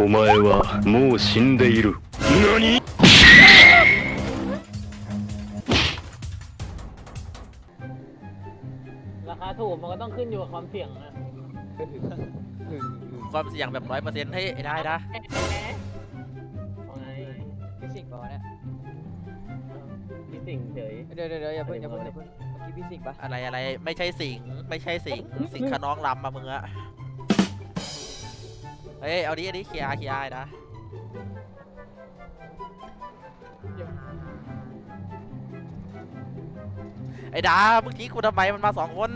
お前はもう死んでいる何 ราคาถูกมันก็ต้องขึ้นอยู่กับความเสี่ยงนะ ความเสี่ยงแบบร้อยเปอร์เซ็นต์ให้ยได้นะ เอาไง พี่สิงห์บอกเนี่ย พี่สิ่งเฉย เดี๋ยวเดี๋ยวเดี๋ยวอย่าเพิ่งอย่าเพิ่งอย่าเพิ่งเมื่อกี้พี่สิงห์ปะ อะไรอะไรไม่ใช่สิงไม่ใช่สิงสิงขน้องลำมามึงอะ เฮ้ย เอาดิเอาดิเคลียร์เคลียร์นะไอ้ดาเมื่อกี้กูทำไมมันมาสองคน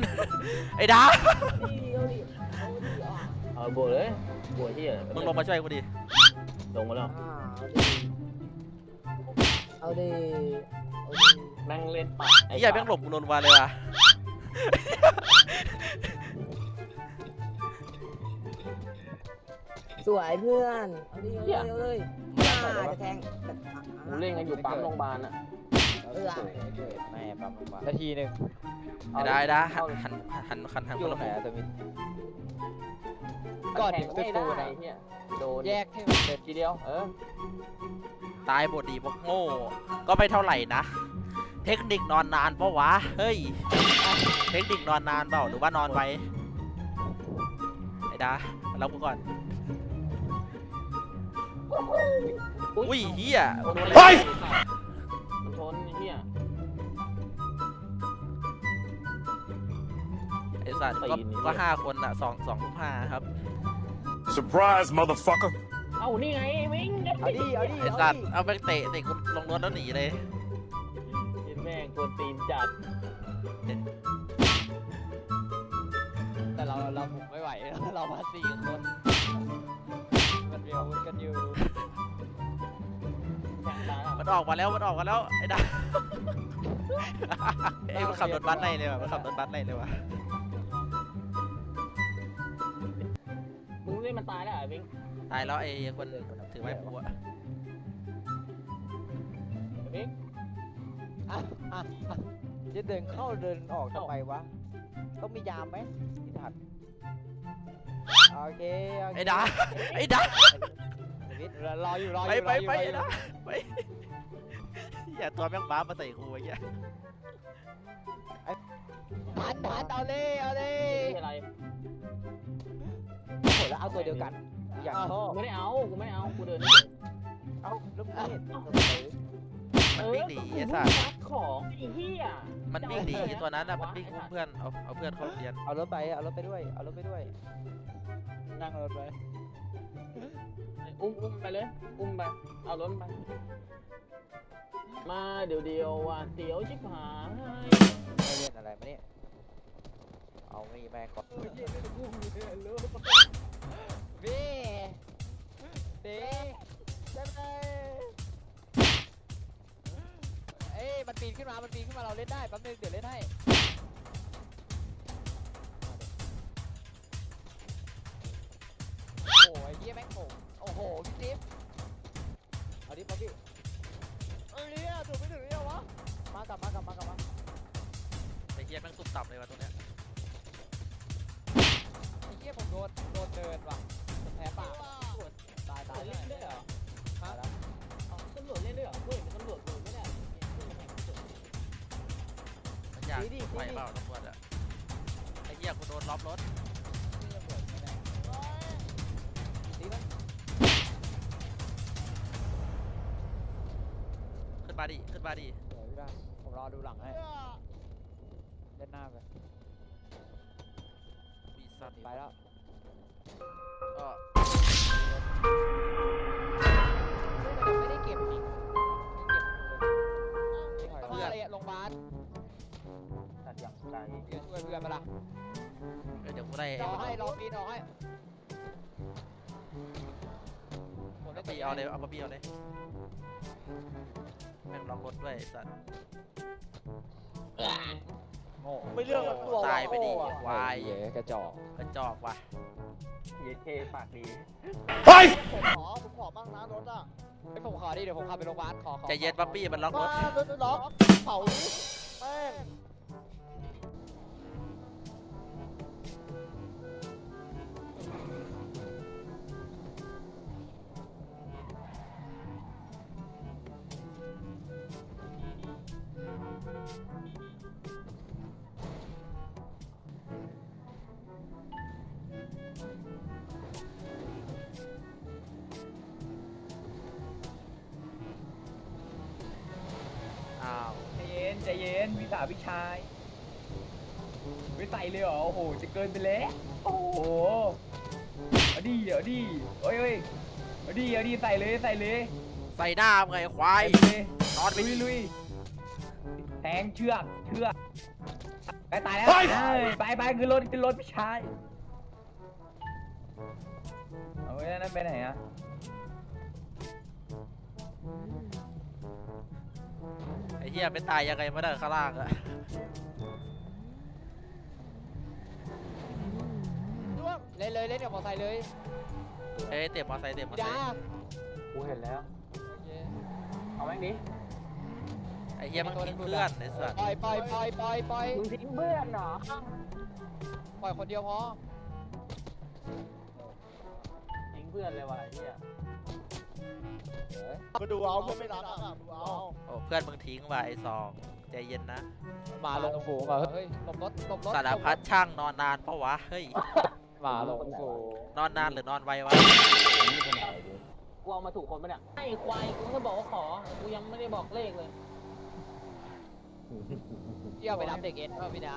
ไอ้ดาเอาบวกเลยบวกที่มึงลงมาช่วยกูดิ ลงมาแล้ว อ่าเอาดิเอาดิแม่งเล่นปัดไอ้ใหญ่แม่งหลบกูโดนวาเลยว่ะ สวยเพื่อนเอาดิเอาดิเอาเลยอ่าจะแทงกูเล่นกันอยู่ปั๊มโรงพยาบาลอะเออแม่ปั๊มลงมานาทีหนึ่งไอ้ดาไอ้ดาหันหันหันหันหันอคยู่นตรละงไหนมุมอะตัวมินก่อนแข่ถึงงไม่ฟูได้นะเฮียโดนแยกให้มันเป็นทีเดียว เออตายบทดีบอกโง่ ก็ไม่เท่าไหร่นะ เทคนิคนอนนานปะวะ เฮ้ย เทคนิคนอนนานเปล่าหรือว่านอนไวไอ้ดามารับกูก่อน อุ้ยเฮียโดนเฮ้ย มันชนไอ้เฮียไอสัตว์ก็ตีนนี่ก็ห้าคนอะสองสองทุ่มห้าครับ Surprise motherfucker เอ้านี่ไงวิ่งเอาดิเอาดิไอเอาสัตดิว์เอาไปเตะเตะกูลงรถแล้วหนีเลยยินแม่งกวนตีนจัด แต่เราเราผมไม่ไหว เรามาสี่คนมัน มันออกมาแล้วมันออกมาแล้วไอ้ดาเอ้ยมันขับรถบัสไล่เลยว่ะมันขับรถบัสไล่เลยว่ะมึงเล่นมันตายแล้วเหรอวิ่งตายแล้วไอ้คนถือไม้ปูอะวิ่งอะอะอะจะเดินเข้าเดินออกทำไมวะ ต้องมียามไหมพี่ถัดโอเคโอเคไอ้ดาไอ้ดา รออยู่รออไปยู่ไปรออยู่ไปรออยู่นะไป อย่าตัวแม่งบ้ามาใส่กูไอ้เงี้ยทันทันเอาเลยเอาเลยที่อะไรโอ้โหแล้วเอาตัวเดียวกันอยากชอบกูไม่ได้เอากูไม่ได้เอากูเดินเอ้าแล้วไม่เห็นมันวิ่งหนีไอ้เอสัอตว์กูรักของไอ้เหี้ยมันวิ่งหนีไอ้ตัวนั้นอะมันวิ่งอุ้มเพื่อนเอาเอาเพื่อนเข้าโรงเรียนเอารถไปเอารถไปด้วยเอารถไปด้วยนั่งรถไปอุ้มอุ้มไปเลย อุ้มไป เอารถไป มาเดี๋ยวเดียวๆว่ะเดี๋ยวชิบหายไม่เล่นอะไรมาเนี่ย เอาม่แม่ก่อนพี่เด็ได้ไหมเอ้ยมันปีนขึ้นมา มันปีนขึ้นมาเราเล่นได้แป๊บนึงเดี๋ยวเล่นให้โอ้โหไอ้เหี้ยแม่งโง่โอ้โหพี่จิ๊บเอาดิป๊อปปี้ เอ้ยเนี่ยถูกไม่ถึงเนี่ยวะมากลับมากลับมากลับมาไอ้เหี้ยแม่งตุ่มต่ำเลยว่ะตัวเนี้ยไอ้เหี้ยผมโดนโดนเดินว่ะผมแพ้ปากตายตายเล่นด้วยเหรอมาแล้วเอาตำรวจเล่นด้วยเหรอเฮ้ยเป็นตำรวจโดนไม่ได้ขึ้นมาแข่งตำรวจมันอยากไหวเปล่าตำรวจอะไอ้เหี้ยกูโดนล็อบรถ นมาดิขึ้นมาดิเดี๋ยวพี่ได้ผมรอดูหลังให้ เล่นหน้าไป มีสัตว์ไปแล้วก็ไม่ได้เก็บนี่เพื่อนอะไรโรงพยาบาลตัดอย่างไกลเดี๋ยวช่วยเพื่อนมาละเออเดี๋ยวกูได้รไอ้อมันให้รอปีนออกให้ผมเอาได้ปีเอาเลยเอาปีเอาเลย แม่งล็อกรถด้วยไอ้สัตว์โง่ไม่เลือกตัวตายไปดิควายเหี้ยกระจอกกระจอกว่ะเยเคปากดี Hey! ผมขอผมขอบ้างนะรถอะไอผมขอดิเดี๋ยวผมขับไปโรงพยาบาลขอขอใจเย็นปั๊ปปี้มันล็อกรถรถล็อกเผาดิแม่ง นใจเย็นพี่สาวพี่ชายไม่ใส่เลยเหรอโอ้โหจะเกินไปแล้วโอ้โหเอาดิเอาดิโอ้ยเอ้ยเอาดิเอาดิใส่เลยใส่เลยใส่หน้ามึงไงควายใส่เลยนอนไปลุยดิ ลุยแทงเชือกเชือกไปตายแล้วเฮ้ย เอ้ยไปไปคือรถคือรถพี่ชายเอาไว้นั่นไปไหนอะ ไอ้เหี้ยไปตายยังไงมาได้ข้างล่างอะเล่นเลยเล่นกับมอไซค์เลยเอ้ยเตะมอไซค์เตะมอไซจ้าค์กูเห็นแล้วเอาแม่งดิไอ้เหี้ยมันทิ้งเพื่อนไอ้สัสปล่อยปล่อยปล่อยปล่อยปล่อยมึงทิ้งเพื่อนเหรอปล่อยคนเดียวพอทิ้งเพื่อนเลยว่ะไอ้เหี้ย ก็ดูเอาเพื่อนไม่รักอะดูเอาโอ้เพื่อนมึงทิ้งว่ะไอ้ซองใจเย็นนะ มาลงฝูงอะเฮ้ยหลบรถหลบรถสารพัดช่างนอนนานปะวะเฮ้ยมาลงฝูงนอนนานหรือนอนไววะกูเอามาถูกคนปะเนี่ยไอ้ควายกูแค่บอกว่าขอ กูยังไม่ได้บอกเลขเลยเที่ยวไปรับเด็กเอ็นเพิ่มพี่นะ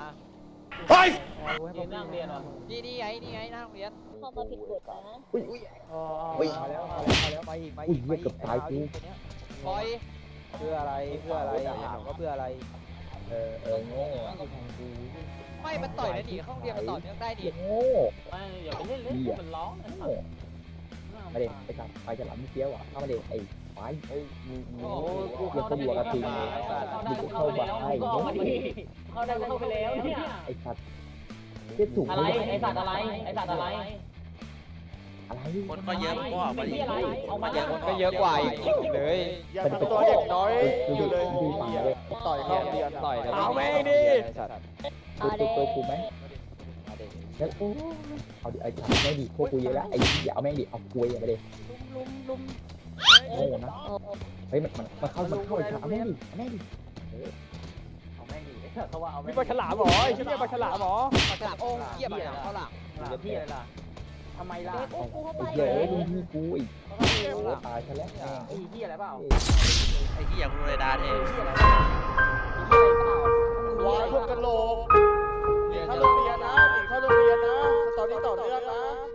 เฮ้ยยืนนั่งเรียนวะนี่นี่ไงนี่ไงหน้าโรงเรียนเข้ามาผิดกฎนะมาแล้วมาแล้วมาแล้วมาอีกมาอีกมาอีกตายกูปล่อยเพื่ออะไรเพื่ออะไรถามว่าเพื่ออะไรเออเออโง่ไม่มันต่อยแล้วหนีเข้าโรงเรียนมันต่อเนื่องได้ดิโง่ไม่อย่าไปเล่นเล่นมันร้องไอ้สัโง่สมาเด็กไปจับไปฉลามเกี้ยวอะเข้ามาเด็กไอ้ ไม้เฮ้ยมึงโอ้โหกูมึงเข้าก็ได้บัวกระทิงเข้าได้เข้าไปแล้วเข้าได้เข้าไปแล้วเนี่ยไอ้สัตว์เจ็บถูกอะไรไอ้สัตว์อะไรไอ้สัตว์อะไรอะไรคนก็เยอะก็ออกมาดิอะไรเอามาเยอะก็เยอะกว่าอีกเลยยังทำตัวเด็กน้อยอยู่เลยต่อยเข้าเรียนต่อยเอาแม่งดิเอาเด้ตัวกูไหมแล้วโอ้เอาดิไอ้ทำแม่งดิพวกกูเยอะแล้วไอ้อย่าเอาแม่งดิเอาคุยมาเด็กลุมลุม โอ้นะเฮ้ยมันมันมันเข้ามันเข้าอีกแล้วแม่ดิแม่ดิเอาแม่ดิเขว่าเอาแม่มีปลาฉลามหรอไอ้เหี้ยปลาฉลามหรอปลาฉลามโอ้เหี้ยปลาฉลามเขาหลังเพี่อะไรล่ะทำไมล่ะโอ้กูเข้าไปเยวลุพี่กูอีกโอ้ตายซะแล้วไอ้พี่อะไรเปล่าไอ้ที่อยากูเรยดาเองเหี้อะไรเปล่าว้ายพวกกะโหลก